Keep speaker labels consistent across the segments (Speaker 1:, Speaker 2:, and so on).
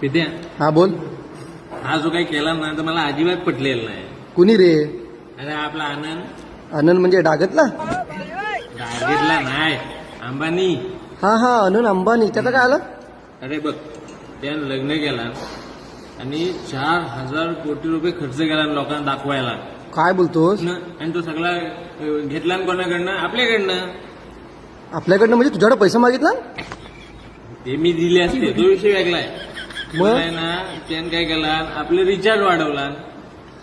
Speaker 1: पित्या
Speaker 2: हा बोल.
Speaker 1: हा जो काही केला ना तर मला अजिबात पटलेला नाही.
Speaker 2: कुणी रे?
Speaker 1: अरे आपला आनंद.
Speaker 2: आनंद म्हणजे डागतला?
Speaker 1: रागेतला नाही. अंबानी.
Speaker 2: हा हा आनंद अंबानी. त्याचं काय आलं?
Speaker 1: अरे बघ त्यानं लग्न केला आणि चार हजार कोटी रुपये खर्च केला लोकांना दाखवायला.
Speaker 2: काय बोलतोस?
Speaker 1: न- आणि तो सगळा अं, घेतला न कोणाकडनं? आपल्याकडनं.
Speaker 2: आपल्याकडनं म्हणजे तुझ्याकडे पैसा मागितला?
Speaker 1: ते मी दिले असते तो विषय वेगळा आहे.
Speaker 2: मग?
Speaker 1: पण आहे ना त्यानं काय केला आपले रिचार्ज वाढवला.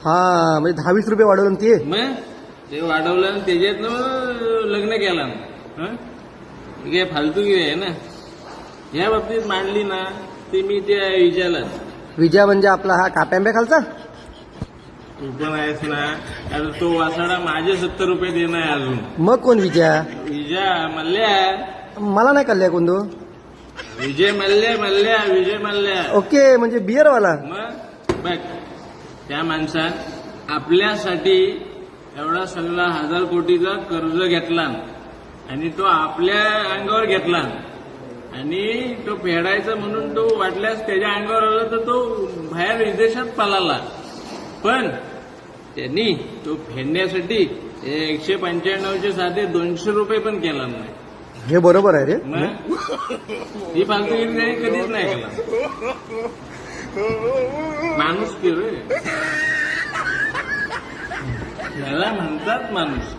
Speaker 2: हा म्हणजे दहा वीस रुपये वाढवलं ना ते?
Speaker 1: मग? ते वाढवलं आणि त्याच्यातनं लग्न केला. हं? हे काय फालतू आहे ना? या बाबतीत मांडली ना ते मी त्या विचारलं
Speaker 2: विजया म्हणजे आपला हा काप्यांब्या खालचा?
Speaker 1: तू पण आहेस ना आता तो वासाडा माझे सत्तर रुपये देणं आहे अजून.
Speaker 2: मग कोण विजया?
Speaker 1: विजय मल्ल्या.
Speaker 2: मला नाही कळल्या कोण तो.
Speaker 1: विजय मल्ल्या मल्ल्या विजय मल्ल्या.
Speaker 2: ओके म्हणजे बिअरवाला.
Speaker 1: मग बघ त्या माणसात आपल्यासाठी एवढा सगळा हजार कोटीचा कर्ज घेतला आणि तो आपल्या अंगावर घेतला आणि तो फेडायचा म्हणून तो वाटल्यास त्याच्या अंगावर आला तर तो बाहेर विदेशात पळाला. पण त्यांनी तो फेडण्यासाठी एकशे पंच्याण्णवचे साधे दोनशे रुपये पण केला नाही.
Speaker 2: हे बरोबर आहे रे.
Speaker 1: ही फालतूगिरी नाही कधीच नाही केला माणूस की रे याला म्हणतात माणूस.